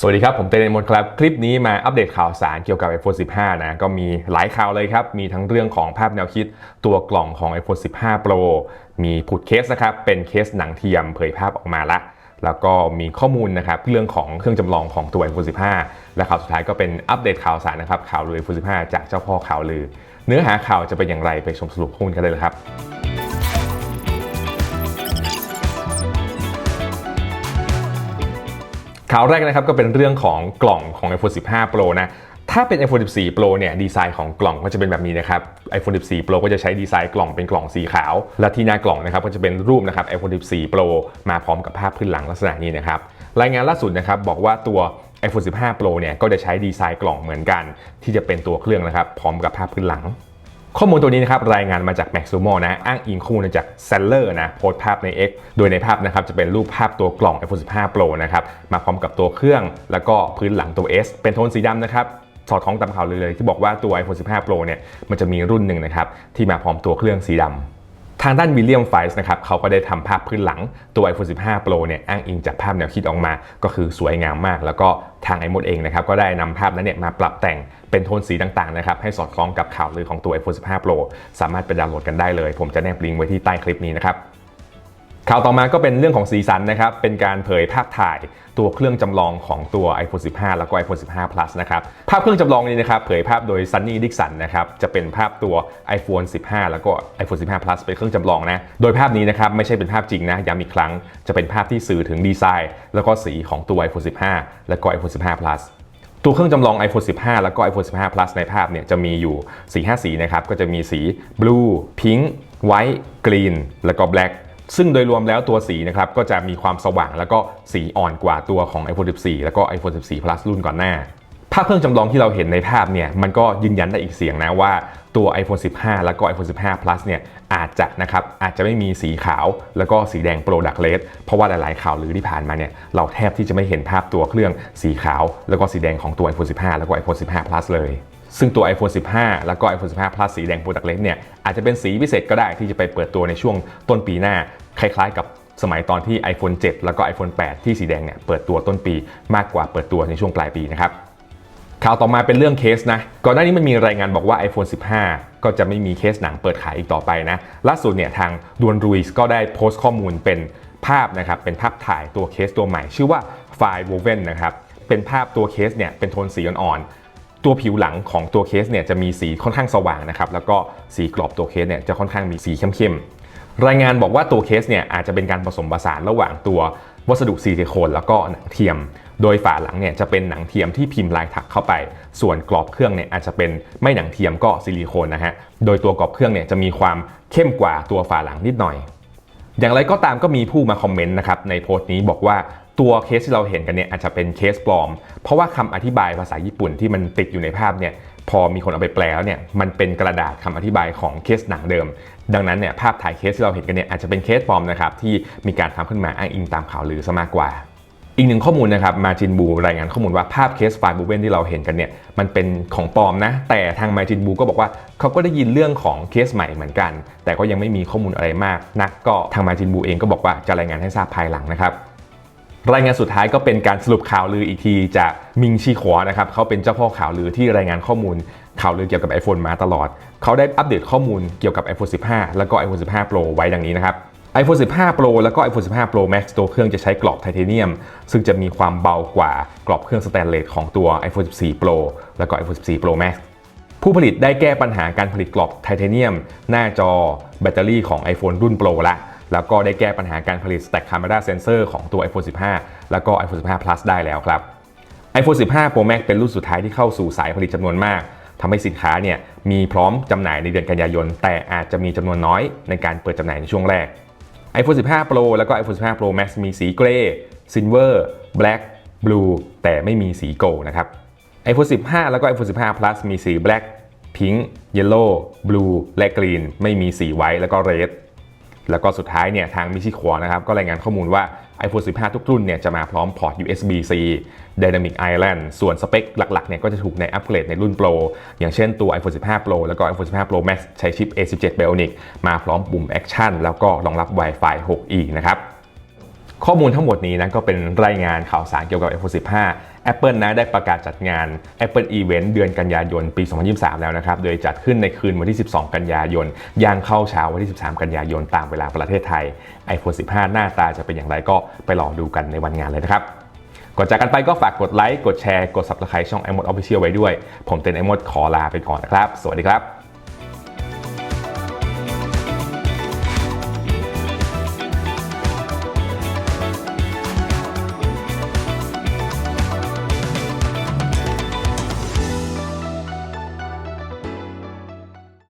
สวัสดีครับ ผมเตนมนครับ คลิปนี้มาอัปเดตข่าวสารเกี่ยวกับ iPhone 15 นะ ก็มีหลายข่าวเลยครับ มีทั้งเรื่องของภาพแนวคิดตัวกล่องของ iPhone 15 Pro มีผุดเคสนะครับ เป็นเคสหนังเทียมเผยภาพออกมาละ แล้วก็มีข้อมูลนะครับเรื่องของเครื่องจำลองของตัว iPhone 15 และข่าวสุดท้ายก็เป็นอัปเดตข่าวสารนะครับข่าวลือ iPhone 15 จากเจ้าพ่อข่าวลือ เนื้อหาข่าวจะเป็นอย่างไรไปชมสรุปข้อมูลกันเลยเลยครับ ข่าวแรกนะครับก็เป็นเรื่องของกล่องของ iPhone 15 Pro นะถ้าเป็น iPhone 14 Pro เนี่ยดีไซน์ของกล่องก็จะเป็นแบบนี้นะครับ iPhone 14 Pro ก็จะใช้ดีไซน์กล่องเป็นกล่องสีขาว และที่หน้ากล่องนะครับก็จะเป็นรูปนะครับ iPhone 14 Pro มาพร้อมกับภาพพื้นหลังลักษณะนี้นะครับรายงานล่าสุดนะครับบอกว่าตัว iPhone 15 Pro เนี่ยก็จะใช้ดีไซน์กล่องเหมือนกัน ที่จะเป็นตัวเครื่องนะครับพร้อมกับภาพพื้นหลัง ข้อมูลตัวนี้นะครับรายงานมาจาก Maximo นะ อ้างอิงข้อมูลมาจาก Seller นะโพสภาพใน X โดยในภาพนะครับจะเป็นรูปภาพตัวกล่อง iPhone 15 Pro นะครับมาพร้อมกับตัวเครื่อง แล้วก็พื้นหลังตัว S เป็นโทนสีดำนะครับสอดคล้องตามข่าวเลยเลย ที่บอกว่าตัว iPhone 15 Pro เนี่ยมันจะมีรุ่นหนึ่งนะครับที่มาพร้อมตัวเครื่องสีดำ ทางด้านวิลเลียมไฟส์นะครับเขาก็ได้ทำภาพพื้นหลังตัว iPhone 15 Pro เนี่ยอ้างอิงจากภาพแนวคิดออกมา ก็คือสวยงามมาก แล้วก็ทางไอ o ดเองนะครับก็ได้นำภาพนั้นเนี่ยมาปรับแต่งเป็นโทนสีต่างๆนะครับให้สอดคล้องกับข่าวลือของตัว iPhone 15 Pro สามารถไปดาวน์โหลดกันได้เลย ผมจะแนบลิงก์ไว้ที่ใต้คลิปนี้นะครับ ข่าวต่อมาก็เป็นเรื่องของสีสันนะครับ เป็นการเผยภาพถ่ายตัวเครื่องจำลองของตัว iPhone 15 แล้วก็ iPhone 15 Plus นะครับ ภาพเครื่องจำลองนี้นะครับ เผยภาพโดย Sunny Dixon นะครับ จะเป็นภาพตัว iPhone 15 แล้วก็ iPhone 15 Plus เป็นเครื่องจำลองนะ โดยภาพนี้นะครับไม่ใช่เป็นภาพจริงนะย้ำอีกครั้ง จะเป็นภาพที่สื่อถึงดีไซน์ แล้วก็สีของตัว iPhone 15 แล้วก็ iPhone 15 Plus ตัวเครื่องจำลอง iPhone 15 แล้วก็ iPhone 15 Plus ในภาพเนี่ยจะมีอยู่ 4-5 สีนะครับ ก็จะมีสี blue pink white green แล้วก็ black ซึ่งโดยรวมแล้วตัวสีนะครับก็จะมีความสว่างแล้วก็สีอ่อนกว่าตัวของ iPhone 14 แล้วก็ iPhone 14 Plus รุ่นก่อนหน้าภาพเครื่องจำลองที่เราเห็นในภาพเนี่ยมันก็ยืนยันได้อีกเสียงนะว่าตัว iPhone 15 แล้วก็ iPhone 15 Plus เนี่ยอาจจะนะครับอาจจะไม่มีสีขาวแล้วก็สีแดง Product Red เพราะว่าหลายๆข่าวลือที่ผ่านมาเนี่ยเราแทบที่จะไม่เห็นภาพตัวเครื่องสีขาว แล้วก็สีแดงของตัว iPhone 15 แล้วก็ iPhone 15 Plus เลย ซึ่งตัว iPhone 15 แล้วก็ iPhone 15 Plus สีแดง Product Red เนี่ยอาจจะเป็นสีพิเศษก็ได้ที่จะไปเปิดตัวในช่วงต้นปีหน้า คล้ายๆ กับสมัยตอนที่ iPhone 7 แล้วก็ iPhone 8 ที่สีแดงเนี่ยเปิดตัวต้นปีมากกว่าเปิดตัวในช่วงปลายปีนะครับข่าวต่อมาเป็นเรื่องเคสนะ ก่อนหน้านี้มันมีรายงานบอกว่า iPhone 15 ก็จะไม่มีเคสหนังเปิดขายอีกต่อไปนะ ล่าสุดเนี่ยทางดวนรูสก็ได้โพสต์ข้อมูลเป็นภาพนะครับ เป็นภาพถ่ายตัวเคสตัวใหม่ ชื่อว่า File Woven นะครับ เป็นภาพตัวเคสเนี่ยเป็นโทนสีอ่อนๆ ตัวผิวหลังของตัวเคสเนี่ยจะมีสีค่อนข้างสว่างนะครับแล้วก็สีกรอบตัวเคสเนี่ยจะค่อนข้างมีสีเข้มๆรายงานบอกว่าตัวเคสเนี่ยอาจจะเป็นการผสมผสานระหว่างตัววัสดุซิลิโคนแล้วก็หนังเทียม โดยฝาหลังเนี่ยจะเป็นหนังเทียมที่พิมพ์ลายถักเข้าไป ส่วนกรอบเครื่องเนี่ยอาจจะเป็นไม่หนังเทียมก็ซิลิโคนนะฮะ โดยตัวกรอบเครื่องเนี่ยจะมีความเข้มกว่าตัวฝาหลังนิดหน่อย อย่างไรก็ตามก็มีผู้มาคอมเมนต์นะครับในโพสต์นี้บอกว่าตัวเคสที่เราเห็นกันเนี่ยอาจจะเป็นเคสปลอม เพราะว่าคำอธิบายภาษาญี่ปุ่นที่มันติดอยู่ในภาพเนี่ยพอมีคนเอาไปแปลแล้วเนี่ยมันเป็นกระดาษคำอธิบายของเคสหนังเดิม ดังนั้นเนี่ยภาพถ่ายเคสที่เราเห็นกันเนี่ยอาจจะเป็นเคสปลอมนะครับที่มีการทำขึ้นมาอ้างอิงตามข่าวลือซะมากกว่า อีกหนึ่งข้อมูลนะครับมาจินบูรายงานข้อมูลว่าภาพเคสไฟล์บูเวนที่เราเห็นกันเนี่ยมันเป็นของปลอมนะ แต่ทางมาจินบูก็บอกว่าเขาก็ได้ยินเรื่องของเคสใหม่เหมือนกัน แต่ก็ยังไม่มีข้อมูลอะไรมากนักก็ทางมาจินบูเองก็บอกว่าจะรายงานให้ทราบภายหลังนะครับรายงานสุดท้ายก็เป็นการสรุปข่าวลืออีกทีจากมิงชีขวานะครับเขาเป็นเจ้าพ่อข่าวลือที่รายงานข้อมูลข่าวลือเกี่ยวกับ iPhone มาตลอด เขาได้อัปเดตข้อมูลเกี่ยวกับ iPhone 15 แล้วก็ iPhone 15 Pro ไว้ดังนี้นะครับ iPhone 15 Pro แล้วก็ iPhone 15 Pro Max ตัวเครื่องจะใช้กรอบไทเทเนียม ซึ่งจะมีความเบากว่ากรอบเครื่องสแตนเลสของตัว iPhone 14 Pro แล้วก็ iPhone 14 Pro Max ผู้ผลิตได้แก้ปัญหาการผลิตกรอบไทเทเนียม หน้าจอแบตเตอรี่ของ iPhone รุ่น Pro ละ แล้วก็ได้แก้ปัญหาการผลิต Stack Camera Sensor ของตัว iPhone 15 แล้วก็ iPhone 15 Plus ได้แล้วครับ iPhone 15 Pro Max เป็นรุ่นสุดท้ายที่เข้าสู่สายผลิตจำนวนมากทำให้สินค้าเนี่ยมีพร้อมจำหน่ายในเดือนกันยายน แต่อาจจะมีจำนวนน้อยในการเปิดจำหน่ายในช่วงแรก iPhone 15 Pro แล้วก็ iPhone 15 Pro Max มีสีเกรย์ซิลเวอร์แบล็กบลูแต่ไม่มีสีโกลนะครับ iPhone 15 แล้วก็ iPhone 15 Plus มีสี Black Pink Yellow Blue และ Green ไม่มีสีไวท์แล้วก็ Red แล้วก็สุดท้ายเนี่ยทางมิชิควอนะครับก็รายงานข้อมูลว่า iPhone 15 ทุกรุ่นเนี่ยจะมาพร้อมพอร์ต USB-C Dynamic Island ส่วนสเปคหลักๆเนี่ยก็จะถูกในอัปเกรดในรุ่น Pro อย่างเช่นตัว iPhone 15 Pro แล้วก็ iPhone 15 Pro Max ใช้ชิป A17 Bionic มาพร้อมปุ่ม Action แล้วก็รองรับ Wi-Fi 6e นะครับข้อมูลทั้งหมดนี้นะก็เป็นรายงานข่าวสารเกี่ยวกับ iPhone 15 Apple นะได้ประกาศจัดงาน Apple Event เดือนกันยายนปี 2023 แล้วนะครับ โดยจัดขึ้นในคืนวันที่ 12 กันยายนย่างเข้าเช้าวันที่ 13 กันยายนตามเวลาประเทศไทย iPhone 15 หน้าตาจะเป็นอย่างไรก็ไปลองดูกันในวันงานเลยนะครับก่อนจากกันไปก็ฝากกดไลค์ กดแชร์ กด Subscribe ช่อง iMod Official ไว้ด้วย ผมเต็น iMod ขอลาไปก่อนนะครับ สวัสดีครับ